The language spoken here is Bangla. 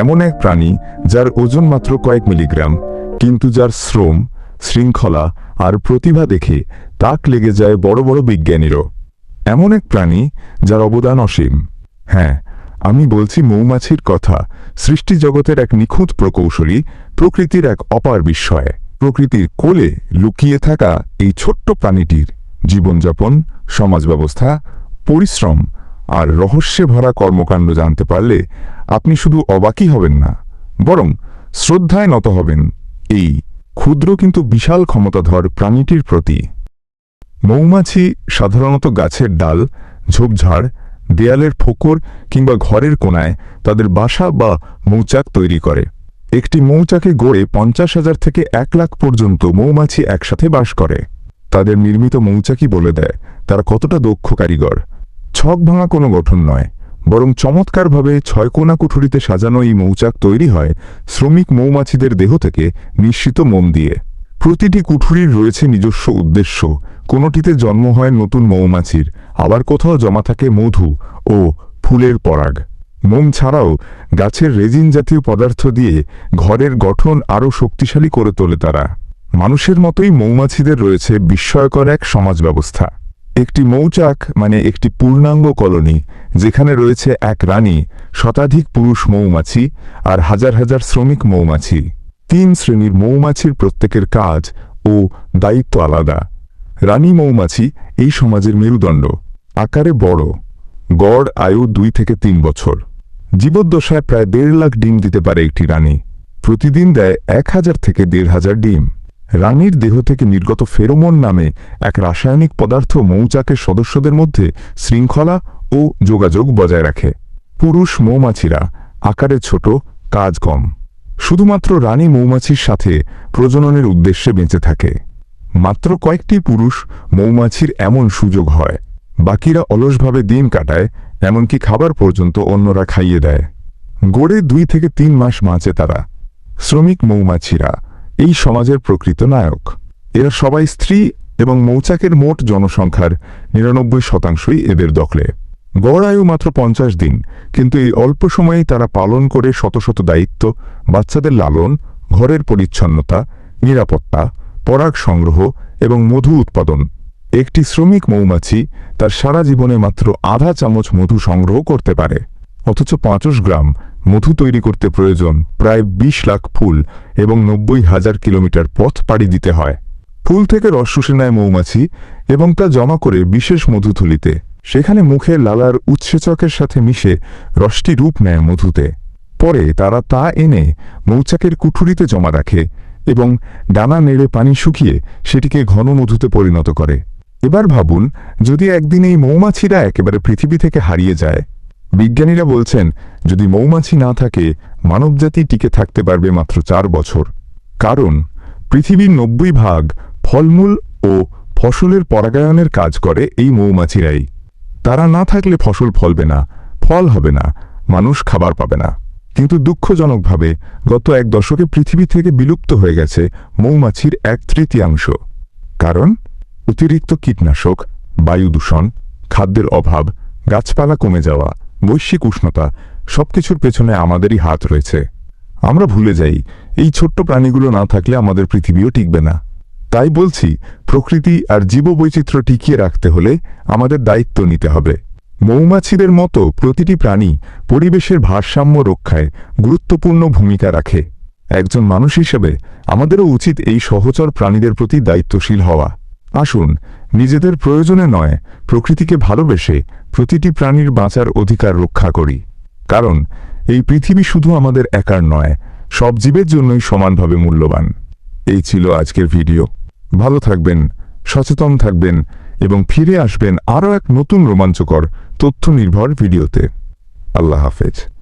এমন এক প্রাণী যার ওজন মাত্র কয়েক মিলিগ্রাম, কিন্তু যার শ্রম, শৃঙ্খলা আর প্রতিভা দেখে তাক লেগে যায় বড় বড় বিজ্ঞানীরও। এমন এক প্রাণী যার অবদান অসীম। হ্যাঁ আমি বলছি মৌমাছির কথা, সৃষ্টি জগতের এক নিখুঁত প্রকৌশলী, প্রকৃতির এক অপার বিস্ময়। প্রকৃতির কোলে লুকিয়ে থাকা এই ছোট্ট প্রাণীটির জীবনযাপন, সমাজ ব্যবস্থা, পরিশ্রম আর রহস্যে ভরা কর্মকাণ্ড জানতে পারলে আপনি শুধু অবাকই হবেন না, বরং শ্রদ্ধায় নত হবেন। এই ক্ষুদ্র কিন্তু বিশাল ক্ষমতাধর প্রাণীটির প্রতি। মৌমাছি, সাধারণত গাছের ডাল, ঝোপঝাড়, দেয়ালের ফোকর কিংবা ঘরের কোনায় তাদের বাসা বা মৌচাক তৈরি করে। একটি মৌচাকে গড়ে পঞ্চাশ হাজার থেকে এক লাখ পর্যন্ত মৌমাছি একসাথে বাস করে। তাদের নির্মিত মৌচাকি বলে দেয়, তারা কতটা দক্ষ কারিগর। ছক ভাঙা কোনো গঠন নয়, বরং চমৎকারভাবে ছয়কোনা কুঠুরিতে সাজানো এই মৌচাক তৈরি হয় শ্রমিক মৌমাছিদের দেহ থেকে নিশ্চিত মোম দিয়ে। প্রতিটি কুঠুরির রয়েছে নিজস্ব উদ্দেশ্য, কোনোটিতে জন্ম হয় নতুন মৌমাছির, আবার কোথাও জমা থাকে মধু ও ফুলের পরাগ। মোম ছাড়াও গাছের রেজিন জাতীয় পদার্থ দিয়ে ঘরের গঠন আরও শক্তিশালী করে তোলে তারা। মানুষের মতোই মৌমাছিদের রয়েছে বিস্ময়কর এক সমাজ ব্যবস্থা। একটি মৌচাক মানে একটি পূর্ণাঙ্গ কলোনি, যেখানে রয়েছে এক রানী, শতাধিক পুরুষ মৌমাছি আর হাজার হাজার শ্রমিক মৌমাছি। তিন শ্রেণির মৌমাছির প্রত্যেকের কাজ ও দায়িত্ব আলাদা। রানী মৌমাছি এই সমাজের মেরুদণ্ড। আকারে বড়। গড় আয়ু দুই থেকে তিন বছর। জীবদ্দশায় প্রায় দেড় লাখ ডিম দিতে পারে একটি রানী। প্রতিদিন দেয় এক হাজার থেকে দেড় হাজার ডিম। রানীর দেহ থেকে নির্গত ফেরোমন নামে এক রাসায়নিক পদার্থ মৌচাকের সদস্যদের মধ্যে শৃঙ্খলা ও যোগাযোগ বজায় রাখে। পুরুষ মৌমাছিরা আকারে ছোট, কাজ কম। শুধুমাত্র রানী মৌমাছির সাথে প্রজননের উদ্দেশ্যে বেঁচে থাকে। মাত্র কয়েকটি পুরুষ মৌমাছির এমন সুযোগ হয়, বাকিরা অলসভাবে দিন কাটায়, এমনকি খাবার পর্যন্ত অন্যরা খাইয়ে দেয়। গড়ে দুই থেকে তিন মাস বাঁচে তারা। শ্রমিক মৌমাছিরা এই সমাজের প্রকৃত নায়ক। এরা সবাই স্ত্রী এবং মৌচাকের মোট জনসংখ্যার নিরানব্বই শতাংশই এদের দখলে। গড় আয়ু মাত্র পঞ্চাশ দিন, কিন্তু এই অল্প সময়েই তারা পালন করে শত শত দায়িত্ব, বাচ্চাদের লালন, ঘরের পরিচ্ছন্নতা, নিরাপত্তা, পরাগ সংগ্রহ এবং মধু উৎপাদন। একটি শ্রমিক মৌমাছি তার সারা জীবনে মাত্র আধা চামচ মধু সংগ্রহ করতে পারে। অথচ পাঁচশো গ্রাম মধু তৈরি করতে প্রয়োজন প্রায় ২০ লাখ ফুল এবং নব্বই হাজার কিলোমিটার পথ পাড়ি দিতে হয়। ফুল থেকে রস শুষে নেয় মৌমাছি এবং তা জমা করে বিশেষ মধু মধুথলিতে। সেখানে মুখে লালার উৎসেচকের সাথে মিশে রসটি রূপ নেয় মধুতে। পরে তারা তা এনে মৌচাকের কুঠুরিতে জমা রাখে এবং ডানা নেড়ে পানি শুকিয়ে সেটিকে ঘন মধুতে পরিণত করে। এবার ভাবুন, যদি একদিন এই মৌমাছিরা একেবারে পৃথিবী থেকে হারিয়ে যায় বিজ্ঞানীরা বলছেন, যদি মৌমাছি না থাকে, মানবজাতি টিকে থাকতে পারবে মাত্র চার বছর। কারণ, পৃথিবীর নব্বই ভাগ ফলমূল ও ফসলের পরাগায়নের কাজ করে এই মৌমাছিরাই। তারা না থাকলে ফসল ফলবে না, ফল হবে না, মানুষ খাবার পাবে না। কিন্তু দুঃখজনকভাবে গত এক দশকে পৃথিবী থেকে বিলুপ্ত হয়ে গেছে মৌমাছির এক তৃতীয়াংশ। কারণ, অতিরিক্ত কীটনাশক, বায়ু দূষণ, খাদ্যের অভাব, গাছপালা কমে যাওয়া বৈশ্বিক উষ্ণতা সবকিছুর পেছনে আমাদেরই হাত রয়েছে। আমরা ভুলে যাই, এই ছোট্ট প্রাণীগুলো না থাকলে আমাদের পৃথিবীও টিকবে না। তাই বলছি, প্রকৃতি আর জীববৈচিত্র্য টিকিয়ে রাখতে হলে আমাদের দায়িত্ব নিতে হবে। মৌমাছিদের মতো প্রতিটি প্রাণী পরিবেশের ভারসাম্য রক্ষায় গুরুত্বপূর্ণ ভূমিকা রাখে। একজন মানুষ হিসেবে আমাদেরও উচিত এই সহচর প্রাণীদের প্রতি দায়িত্বশীল হওয়া। আসুন, নিজেদের প্রয়োজনে নয়, প্রকৃতিকে ভালোবেসে প্রতিটি প্রাণীর বাঁচার অধিকার রক্ষা করি। কারণ, এই পৃথিবী শুধু আমাদের একার নয়, সব জীবের জন্যই সমানভাবে মূল্যবান। এই ছিল আজকের ভিডিও। ভালো থাকবেন, সচেতন থাকবেন এবং ফিরে আসবেন আরও এক নতুন রোমাঞ্চকর তথ্য নির্ভর ভিডিওতে। আল্লাহ হাফেজ।